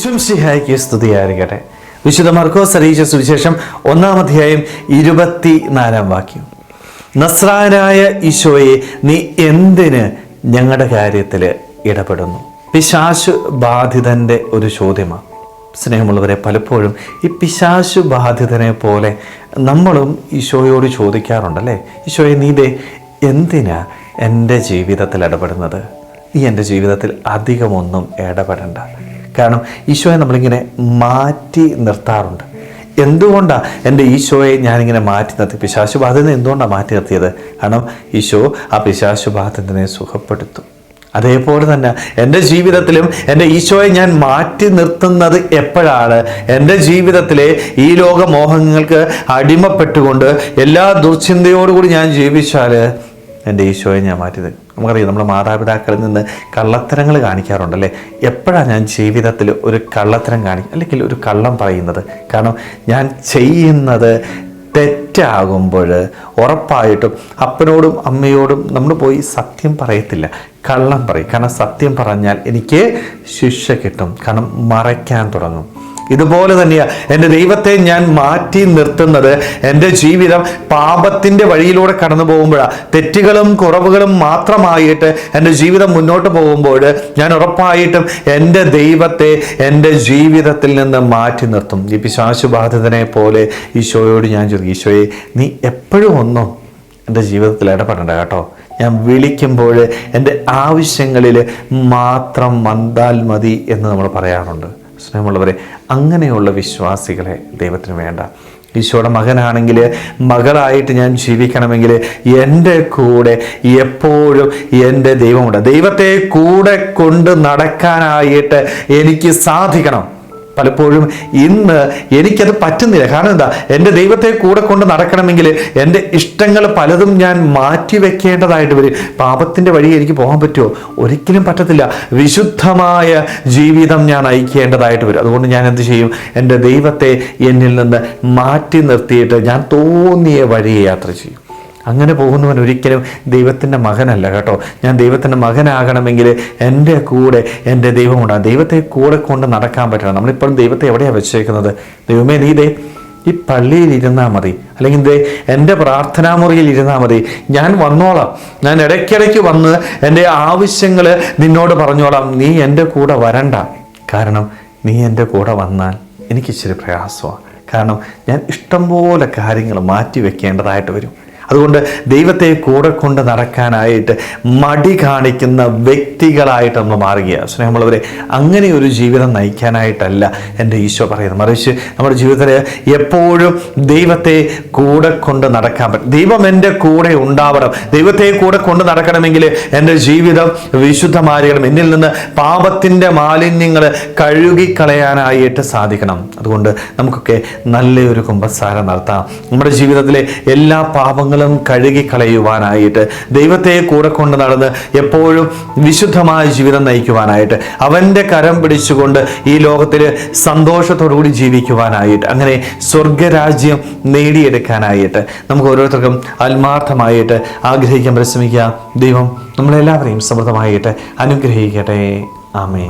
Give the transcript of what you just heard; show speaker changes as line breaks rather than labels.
ഈശ്വംസിഹായിക്ക് സ്തുതിയായിരിക്കട്ടെ. വിശുദ്ധ മർക്കോസ് അറിയിച്ച സുവിശേഷം ഒന്നാം അധ്യായം ഇരുപത്തി നാലാം വാക്യം. നസ്രാനായ ഈശോയെ നീ എന്തിന് ഞങ്ങളുടെ കാര്യത്തിൽ ഇടപെടുന്നു? പിശാശു ബാധിതന്റെ ഒരു ചോദ്യമാണ്. സ്നേഹമുള്ളവരെ പലപ്പോഴും ഈ പിശാശു ബാധിതനെ പോലെ നമ്മളും ഈശോയോട് ചോദിക്കാറുണ്ടല്ലേ? ഈശോയെ നീ ദേ എന്തിനാ എന്റെ ജീവിതത്തിൽ ഇടപെടുന്നത്? നീ എന്റെ ജീവിതത്തിൽ അധികമൊന്നും ഇടപെടണ്ട. കാരണം ഈശോയെ നമ്മളിങ്ങനെ മാറ്റി നിർത്താറുണ്ട്. എന്തുകൊണ്ടാണ് എന്റെ ഈശോയെ ഞാനിങ്ങനെ മാറ്റി നിർത്തി? പിശാശുബാധനെ എന്തുകൊണ്ടാണ് മാറ്റി നിർത്തിയത്? കാരണം ഈശോ ആ പിശാശുബാധനെ സുഖപ്പെടുത്തും. അതേപോലെ തന്നെ എന്റെ ജീവിതത്തിലും എന്റെ ഈശോയെ ഞാൻ മാറ്റി നിർത്തുന്നത് എപ്പോഴാണ്? എന്റെ ജീവിതത്തിലെ ഈ ലോകമോഹങ്ങൾക്ക് അടിമപ്പെട്ടുകൊണ്ട് എല്ലാ ദുർചിന്തയോടുകൂടി ഞാൻ ജീവിച്ചാൽ എന്റെ ഈശോയെ ഞാൻ മാറ്റി നിർത്തും നമുക്കറിയാം നമ്മുടെ മാതാപിതാക്കളിൽ നിന്ന് കള്ളത്തരങ്ങൾ കാണിക്കാറുണ്ടല്ലേ? എപ്പോഴാണ് ഞാൻ ജീവിതത്തിൽ ഒരു കള്ളത്തരം കാണിക്കുക അല്ലെങ്കിൽ ഒരു കള്ളം പറയുന്നത്? കാരണം ഞാൻ ചെയ്യുന്നത് തെറ്റാകുമ്പോൾ ഉറപ്പായിട്ടും അപ്പനോടും അമ്മയോടും നമ്മൾ പോയി സത്യം പറയത്തില്ല. കള്ളം പറയും. കാരണം സത്യം പറഞ്ഞാൽ എനിക്ക് ശിക്ഷ കിട്ടും. കാരണം മറയ്ക്കാൻ തുടങ്ങും. ഇതുപോലെ തന്നെയാണ് എന്റെ ദൈവത്തെ ഞാൻ മാറ്റി നിർത്തുന്നത് എന്റെ ജീവിതം പാപത്തിന്റെ വഴിയിലൂടെ കടന്നു പോകുമ്പോഴാണ് തെറ്റുകളും കുറവുകളും മാത്രമായിട്ട് എന്റെ ജീവിതം മുന്നോട്ട് പോകുമ്പോൾ ഞാൻ ഉറപ്പായിട്ടും എന്റെ ദൈവത്തെ എന്റെ ജീവിതത്തിൽ നിന്ന് മാറ്റി നിർത്തും. ഈ പിശാശുബാധിതനെ പോലെ ഈശോയോട് ഞാൻ ചോദിക്കും ഈശോയെ നീ എപ്പോഴും ഒന്നും എന്റെ ജീവിതത്തിൽ ഇടപെടണ്ട കേട്ടോ. ഞാൻ വിളിക്കുമ്പോൾ എന്റെ ആവശ്യങ്ങളിൽ മാത്രം വന്നാൽ മതി എന്ന് നമ്മൾ പറയാറുണ്ട്. സ്നേഹമുള്ളവരെ അങ്ങനെയുള്ള വിശ്വാസികളെ ദൈവത്തിന് വേണ്ട. ഈശോയുടെ മകനാണെങ്കിൽ മകളായിട്ട് ഞാൻ ജീവിക്കണമെങ്കിൽ എന്റെ കൂടെ എപ്പോഴും എന്റെ ദൈവമുണ്ട്. ദൈവത്തെ കൂടെ കൊണ്ട് നടക്കാനായിട്ട് എനിക്ക് സാധിക്കണം. പലപ്പോഴും ഇന്ന് എനിക്കത് പറ്റുന്നില്ല. കാരണം എന്താ? എന്റെ ദൈവത്തെ കൂടെ കൊണ്ട് നടക്കണമെങ്കിൽ എന്റെ ഇഷ്ടങ്ങൾ പലതും ഞാൻ മാറ്റിവെക്കേണ്ടതായിട്ട് വരും. പാപത്തിന്റെ വഴി എനിക്ക് പോകാൻ പറ്റുമോ? ഒരിക്കലും പറ്റത്തില്ല. വിശുദ്ധമായ ജീവിതം ഞാൻ അയക്കേണ്ടതായിട്ട് വരും. അതുകൊണ്ട് ഞാൻ എന്ത് ചെയ്യും? എന്റെ ദൈവത്തെ എന്നിൽ നിന്ന് മാറ്റി നിർത്തിയിട്ട് ഞാൻ തോന്നിയ വഴിയെ യാത്ര ചെയ്യും. അങ്ങനെ പോകുന്നവൻ ഒരിക്കലും ദൈവത്തിന്റെ മകനല്ല കേട്ടോ. ഞാൻ ദൈവത്തിന്റെ മകനാകണമെങ്കിൽ എന്റെ കൂടെ എന്റെ ദൈവമുണ്ടാകും ദൈവത്തെ കൂടെ കൊണ്ട് നടക്കാൻ പറ്റണം. നമ്മളിപ്പോഴും ദൈവത്തെ എവിടെയാണ് വെച്ചേക്കുന്നത്? ദൈവമേ നീ ദേ ഈ പള്ളിയിൽ ഇരുന്നാൽ മതി. അല്ലെങ്കിൽ ദേ എന്റെ പ്രാർത്ഥനാ മുറിയിൽ ഇരുന്നാൽ മതി. ഞാൻ വന്നോളാം. ഞാൻ ഇടയ്ക്കിടയ്ക്ക് വന്ന് എന്റെ ആവശ്യങ്ങൾ നിന്നോട് പറഞ്ഞോളാം. നീ എന്റെ കൂടെ വരണ്ട. കാരണം നീ എന്റെ കൂടെ വന്നാൽ എനിക്കിച്ചിരി പ്രയാസമാണ്. കാരണം ഞാൻ ഇഷ്ടംപോലെ കാര്യങ്ങൾ മാറ്റി വെക്കേണ്ടതായിട്ട് വരും. അതുകൊണ്ട് ദൈവത്തെ കൂടെ കൊണ്ട് നടക്കാനായിട്ട് മടി കാണിക്കുന്ന വ്യക്തികളായിട്ട് നമ്മൾ മാറുക സ്നേഹമുള്ളവരെ അങ്ങനെ ഒരു ജീവിതം നയിക്കാനായിട്ടല്ല എന്റെ ഈശോ പറയുന്നത്. മറിച്ച് നമ്മുടെ ജീവിതത്തിൽ എപ്പോഴും ദൈവത്തെ കൂടെ കൊണ്ട് നടക്കാൻ പറ്റും. ദൈവം എന്റെ കൂടെ ഉണ്ടാവണം. ദൈവത്തെ കൂടെ കൊണ്ട് നടക്കണമെങ്കിൽ എന്റെ ജീവിതം വിശുദ്ധമായിരിക്കണം എന്നിൽ നിന്ന് പാപത്തിന്റെ മാലിന്യങ്ങൾ കഴുകിക്കളയാനായിട്ട് സാധിക്കണം. അതുകൊണ്ട് നമുക്കൊക്കെ നല്ലൊരു കുമ്പസാരം നടത്താം. നമ്മുടെ ജീവിതത്തിലെ എല്ലാ പാപങ്ങളും കഴുകിക്കളയുവാനായിട്ട് ദൈവത്തെ കൂടെ കൊണ്ട് നടന്ന് എപ്പോഴും വിശുദ്ധമായ ജീവിതം നയിക്കുവാനായിട്ട് അവന്റെ കരം പിടിച്ചുകൊണ്ട് ഈ ലോകത്തിൽ സന്തോഷത്തോടുകൂടി ജീവിക്കുവാനായിട്ട് അങ്ങനെ സ്വർഗരാജ്യം നേടിയെടുക്കാനായിട്ട് നമുക്ക് ഓരോരുത്തർക്കും ആത്മാർത്ഥമായിട്ട് ആഗ്രഹിക്കാൻ പരിശ്രമിക്കുക. ദൈവം നമ്മളെല്ലാവരെയും സമൃദ്ധമായിട്ട് അനുഗ്രഹിക്കട്ടെ. ആമേ